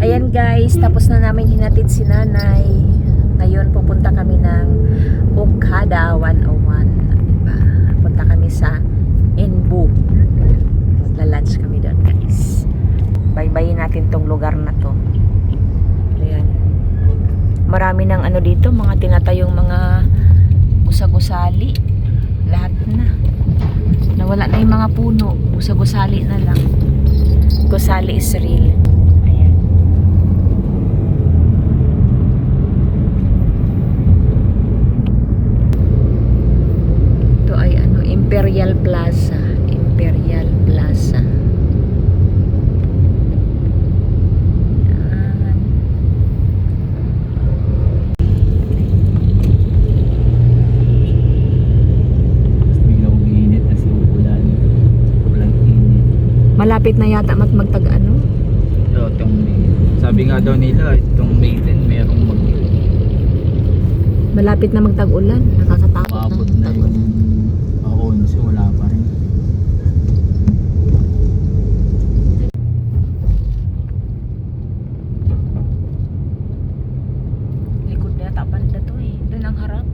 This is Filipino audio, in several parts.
Ayan guys, tapos na namin hinatid si nanay. Ngayon pupunta kami ng Okada 101. Diba? Punta kami sa Enbu. Magla-lunch kami doon guys. Baybayin natin tong lugar na to. Ayan. Marami ng ano dito, mga tinatayong mga gusagusali. Lahat na. Nawala na yung mga puno. Gusagusali na lang. Gusali is real. Ayan. Ito ay ano, Imperial Plaza. Imperial Plaza. Yan. Bigla umiinit kasi ulan. Ulan init. Malapit na yata mat magtag ano. So, itong. Sabi nga daw nila, itong May din merong mag Malapit na magtag ulan. Nakakatakot Umabot na. na yung maon so wala pa rin. Likod na yata banda to eh. Doon ang harap.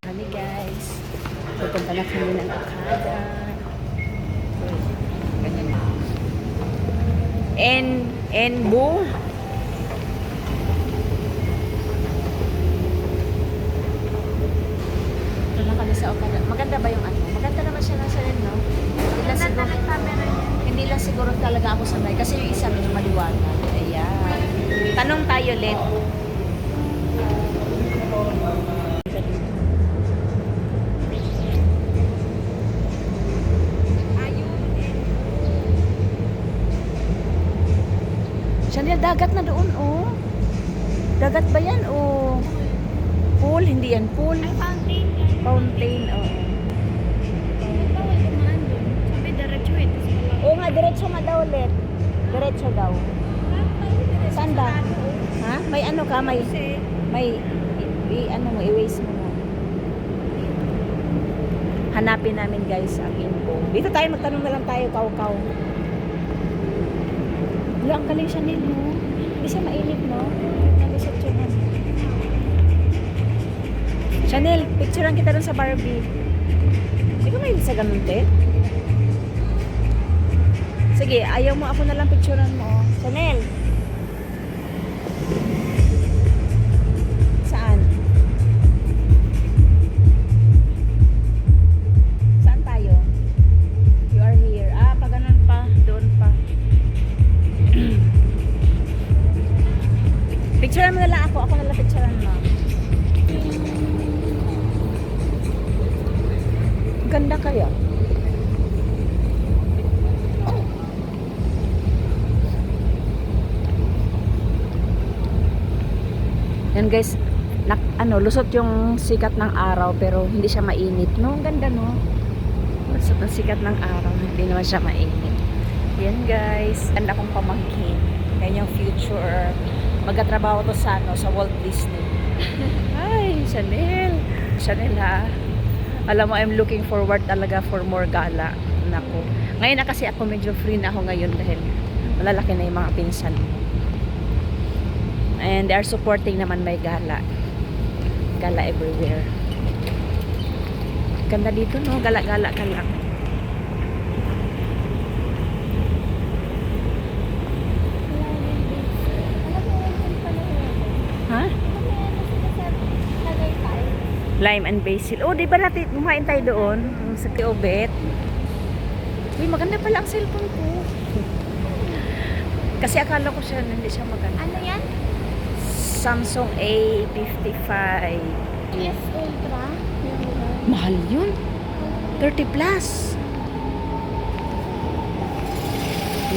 Kami guys. Pupunta na kami ng Okada. En, Enbu. Ito lang kami sa Okada. Maganda ba yung ano? Maganda naman siya nasa rin, no? Hindi lang siguro, hindi lang siguro talaga ako sanay. Kasi yung isa medyo maliwanag. Ayan. Tanong tayo, Len. Dagat ba yan, oh? Pool, hindi yan pool. Ay, fountain. Fountain, oo. Wala. Oo nga, diretso nga daw ulit. Diretso daw. Saan ba? Ha? May ano ka? May, may, i, ano mo, i-waste mo. Hanapin namin guys ang info. Dito tayo, magtanong na lang tayo, kaw-kaw. Wala, ang galing siya nil, no? Hindi siya mainit, no? Chanel, picturean kita dun sa Barbie. Hindi ko mahilig sa ganun, te. Sige, ayaw mo ako na lang picturean mo. Chanel. Ganda kaya. Yan guys, nak, ano, lusot yung sikat ng araw pero hindi siya mainit. No, ang ganda no. Lusot ang sikat ng araw, hindi naman siya mainit. Yan guys, ganda kong pamangkin. Yan yung future. Magkatrabaho to sa, ano, sa Walt Disney. Ay, Chanel. Chanel ha. Alam mo, I'm looking forward talaga for more gala. Nako. Ngayon na kasi ako medyo free na ako ngayon dahil malalaki na yung mga pinsan. And they are supporting naman may gala. Gala everywhere. Ganda dito, no? Gala-gala ka lang. alam mo, yun pala yun. Ha? Ano yan? Kasi nasa Tagaytay. Lime and basil. Oh, di ba natin kumain tayo doon? Sa Kiobet. Uy, maganda pala ang cellphone ko. Kasi akala ko siya, hindi siya maganda. Ano yan? Samsung A55. S Ultra. Mahal yun. 30 plus.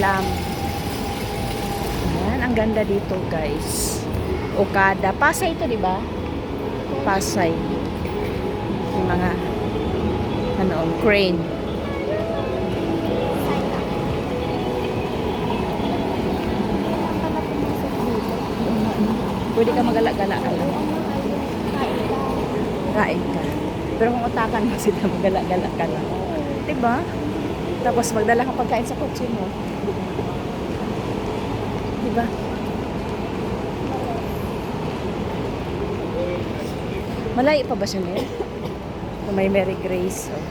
lamb. Ayan, ang ganda dito guys. Okada. Pasay ito, di ba? Pasay. Yung mga ano, crane. Pwede ka magala-gala. Alam. Kain ka. Pero kung utakan mo sila, magala-gala ka lang. Diba? Tapos magdala ka pagkain sa kotse mo. Diba? Malayo pa ba siya, Nel? May Mary Grace. Oh.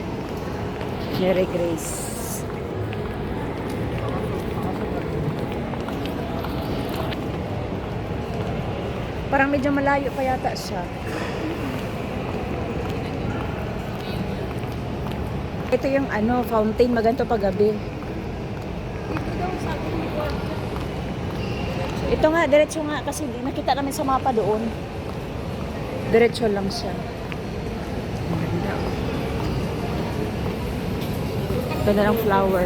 Mary Grace. Parang medyo malayo pa yata siya. Ito yung ano, fountain, maganto ni Lord. Ito nga, diretso nga kasi nakita namin sa mapa doon. Diretso lang siya. Ang ganda. Ganda ng flower.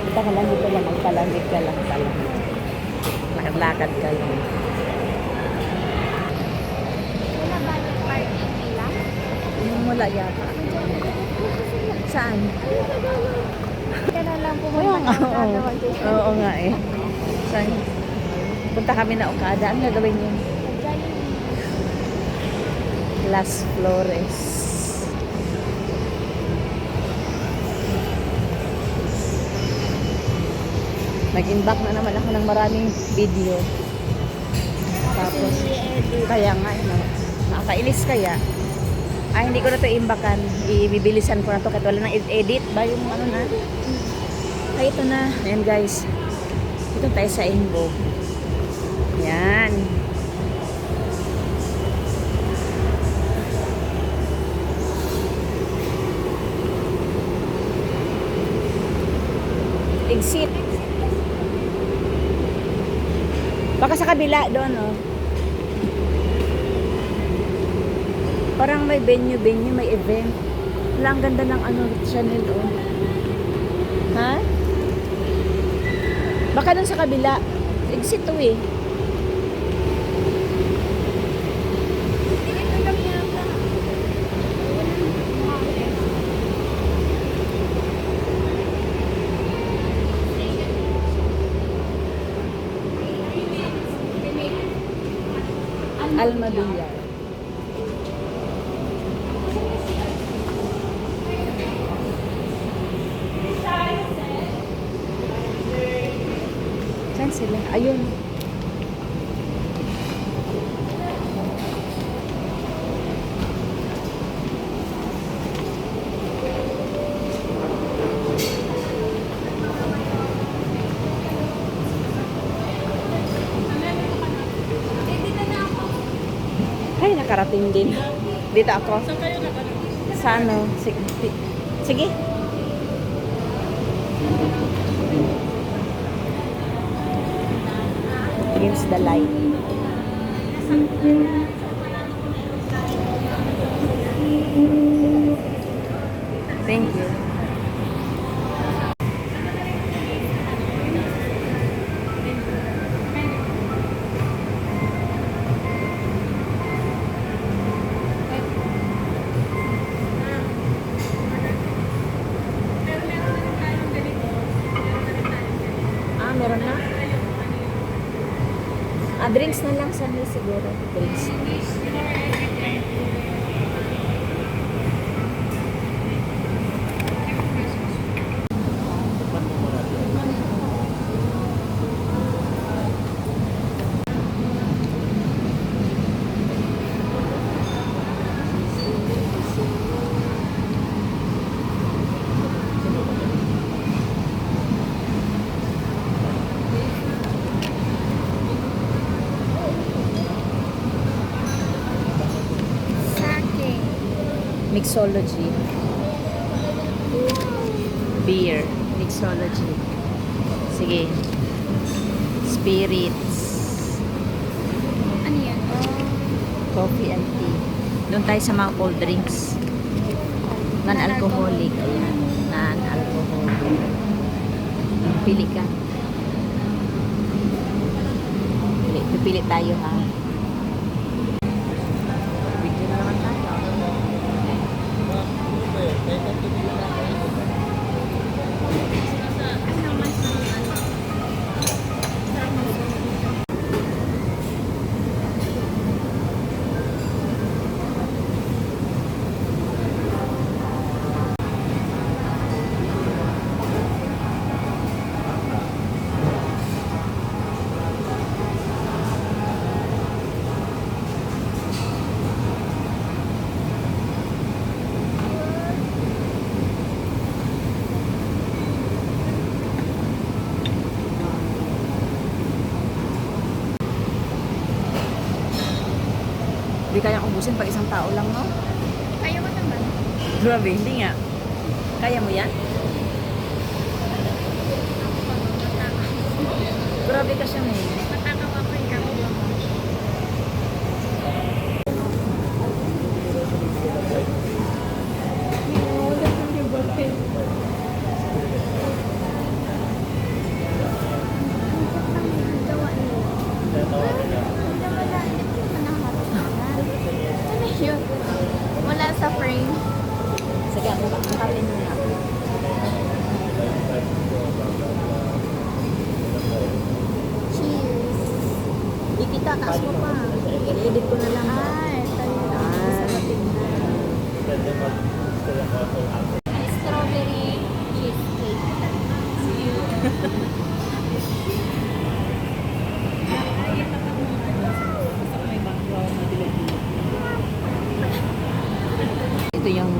Kita ka lang dito lang, magpalamig ka lang pala. Lakad-lakad ka lang. Wala ba yung parking nila? Wala yata. Saan? Lang pumunta nga, ka oo. Oo nga eh. Saan? Punta kami na Okada. Ano gagawin niyo? Las Flores. Nag-imbak na naman ako ng maraming video. Tapos, kaya nga, eh, na, nakakainis kaya. Ay, hindi ko na to imbakan. Ibibilisan ko na to kahit wala nang edit ba yung ano na. Ay, ito na. Ayan guys. Ito tayo sa Inbo. Yan. Exit. Baka sa kabila doon, oh. Parang may venue-venue, may event. Wala, ang ganda ng ano, Chanel, oh. Ha? Baka doon sa kabila. Exit to eh. Alma Villar. Saan Ayun. Ay, nakarating din. Dito ako. Saan kayo nakarating? Sa ano? Sige. Sige. Against the light. Ah, drinks na lang sa siguro. Drinks. Mixology. Beer. Mixology. Sige. spirits. Ano yan? Coffee and tea. Doon tayo sa mga cold drinks. Non-alcoholic. Non-alcoholic. Pili ka. Pili. Pipili tayo ha. Hindi kaya ubusin pag isang tao lang, no? Kaya ko naman. Grabe, hindi nga. Kaya mo yan? Grabe ka siya, May.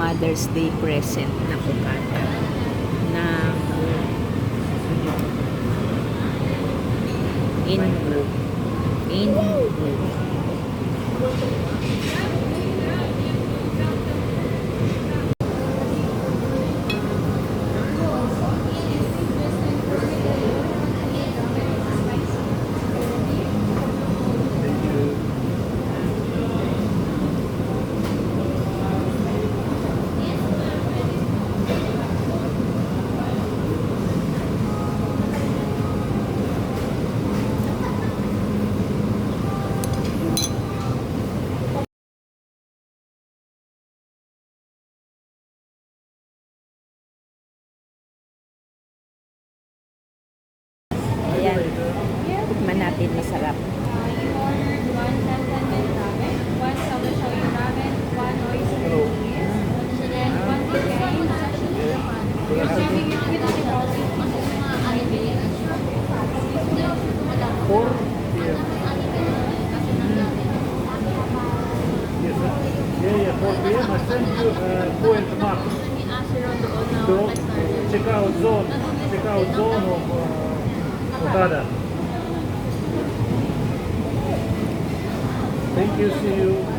Mother's Day present na Okada. 4 p.m. I sent you uh, point map. To check out zone, check out zone of uh. Thank you, see you.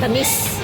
Tamis.